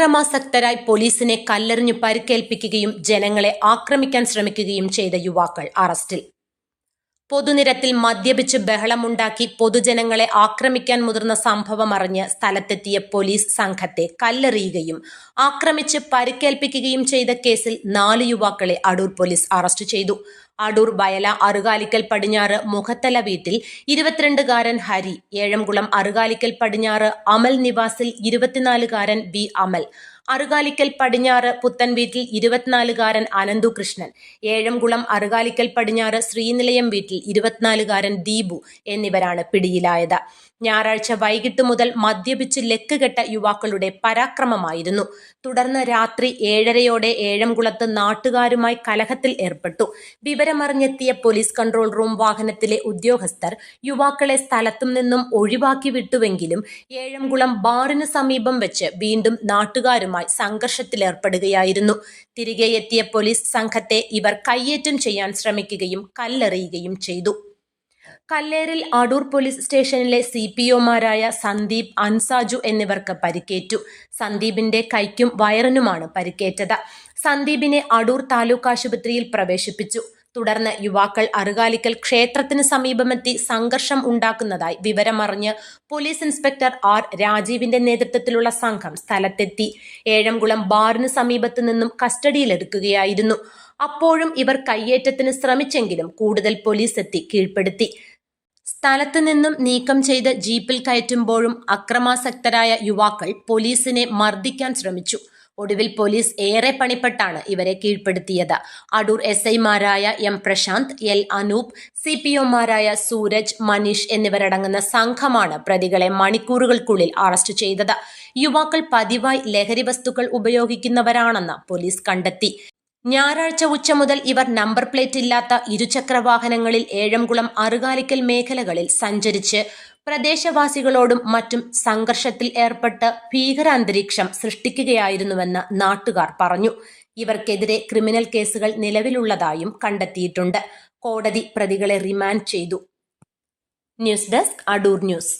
അക്രമാസക്തരായി പോലീസിനെ കല്ലെറിഞ്ഞു പരിക്കേൽപ്പിക്കുകയും ജനങ്ങളെ ആക്രമിക്കാൻ ശ്രമിക്കുകയും ചെയ്ത യുവാക്കൾ അറസ്റ്റിൽ. പൊതുനിരത്തിൽ മദ്യപിച്ച് ബഹളമുണ്ടാക്കി പൊതുജനങ്ങളെ ആക്രമിക്കാൻ മുതിർന്ന സംഭവം അറിഞ്ഞ് സ്ഥലത്തെത്തിയ പോലീസ് സംഘത്തെ കല്ലെറിയുകയും ആക്രമിച്ച് പരിക്കേൽപ്പിക്കുകയും ചെയ്ത കേസിൽ നാല് യുവാക്കളെ അടൂർ പോലീസ് അറസ്റ്റ് ചെയ്തു. അടൂർ വയല അറുകാലിക്കൽ പടിഞ്ഞാറ് മുഖത്തല വീട്ടിൽ ഇരുപത്തിരണ്ടുകാരൻ ഹരി ഏഴംകുളം അറുകാലിക്കൽ പടിഞ്ഞാറ് അമൽ നിവാസിൽ ഇരുപത്തിനാലുകാരൻ ബി അമൽ അറുകാലിക്കൽ പടിഞ്ഞാറ് പുത്തൻ വീട്ടിൽ ഇരുപത്തിനാലുകാരൻ അനന്തുകൃഷ്ണൻ ഏഴംകുളം അറുകാലിക്കൽ പടിഞ്ഞാറ് ശ്രീനിലയം വീട്ടിൽ ഇരുപത്തിനാലുകാരൻ ദീപു എന്നിവരാണ് പിടിയിലായത്. ഞായറാഴ്ച വൈകിട്ട് മുതൽ മദ്യപിച്ച് ലെക്കുകെട്ട യുവാക്കളുടെ പരാക്രമമായിരുന്നു. തുടർന്ന് രാത്രി ഏഴരയോടെ ഏഴംകുളത്ത് നാട്ടുകാരുമായി കലഹത്തിൽ ഏർപ്പെട്ടു. വിവരമറിഞ്ഞെത്തിയ പോലീസ് കൺട്രോൾ റൂം വാഹനത്തിലെ ഉദ്യോഗസ്ഥർ യുവാക്കളെ സ്ഥലത്തും നിന്നും ഒഴിവാക്കി വിട്ടുവെങ്കിലും ഏഴംകുളം ബാറിന് സമീപം വെച്ച് വീണ്ടും നാട്ടുകാരുമായി സംഘർഷത്തിലേർപ്പെടുകയായിരുന്നു. തിരികെ എത്തിയ പോലീസ് സംഘത്തെ ഇവർ കയ്യേറ്റം ചെയ്യാൻ ശ്രമിക്കുകയും കല്ലെറിയുകയും ചെയ്തു. കല്ലേറിൽ അടൂർ പോലീസ് സ്റ്റേഷനിലെ സി പി ഒമാരായ സന്ദീപ് അൻസാജു എന്നിവർക്ക് പരിക്കേറ്റു. സന്ദീപിന്റെ കൈക്കും വയറിനുമാണ് പരിക്കേറ്റത്. സന്ദീപിനെ അടൂർ താലൂക്ക് ആശുപത്രിയിൽ പ്രവേശിപ്പിച്ചു. തുടർന്ന് യുവാക്കൾ അറുകാലിക്കൽ ക്ഷേത്രത്തിന് സമീപമെത്തി സംഘർഷം ഉണ്ടാക്കുന്നതായി വിവരമറിഞ്ഞ് പോലീസ് ഇൻസ്പെക്ടർ ആർ രാജീവിന്റെ നേതൃത്വത്തിലുള്ള സംഘം സ്ഥലത്തെത്തി. ഏഴംകുളം ബാറിന് സമീപത്ത് നിന്നും കസ്റ്റഡിയിലെടുക്കുകയായിരുന്നു. അപ്പോഴും ഇവർ കയ്യേറ്റത്തിന് ശ്രമിച്ചെങ്കിലും കൂടുതൽ പോലീസ് എത്തി കീഴ്പ്പെടുത്തി. സ്ഥലത്ത് നിന്നും നീക്കം ചെയ്ത് ജീപ്പിൽ കയറ്റുമ്പോഴും അക്രമാസക്തരായ യുവാക്കൾ പോലീസിനെ മർദ്ദിക്കാൻ ശ്രമിച്ചു. ഒടുവിൽ പോലീസ് ഏറെ പണിപ്പെട്ടാണ് ഇവരെ കീഴ്പ്പെടുത്തിയത്. അടൂർ എസ് ഐമാരായ M Prashanth L Anoop C P ഒമാരായ Sooraj Manish എന്നിവരടങ്ങുന്ന സംഘമാണ് പ്രതികളെ മണിക്കൂറുകൾക്കുള്ളിൽ അറസ്റ്റ് ചെയ്തത്. യുവാക്കൾ പതിവായി ലഹരി വസ്തുക്കൾ ഉപയോഗിക്കുന്നവരാണെന്ന് പോലീസ് കണ്ടെത്തി. ഞായറാഴ്ച ഉച്ച മുതൽ ഇവർ നമ്പർ പ്ലേറ്റ് ഇല്ലാത്ത ഇരുചക്ര വാഹനങ്ങളിൽ ഏഴംകുളം അറുകാലിക്കൽ മേഖലകളിൽ സഞ്ചരിച്ച് പ്രദേശവാസികളോടും മറ്റും സംഘർഷത്തിൽ ഏർപ്പെട്ട് ഭീകരാന്തരീക്ഷം സൃഷ്ടിക്കുകയായിരുന്നുവെന്ന് നാട്ടുകാർ പറഞ്ഞു. ഇവർക്കെതിരെ ക്രിമിനൽ കേസുകൾ നിലവിലുള്ളതായും കണ്ടെത്തിയിട്ടുണ്ട്. കോടതി പ്രതികളെ റിമാൻഡ് ചെയ്തു. News desk Adoor news.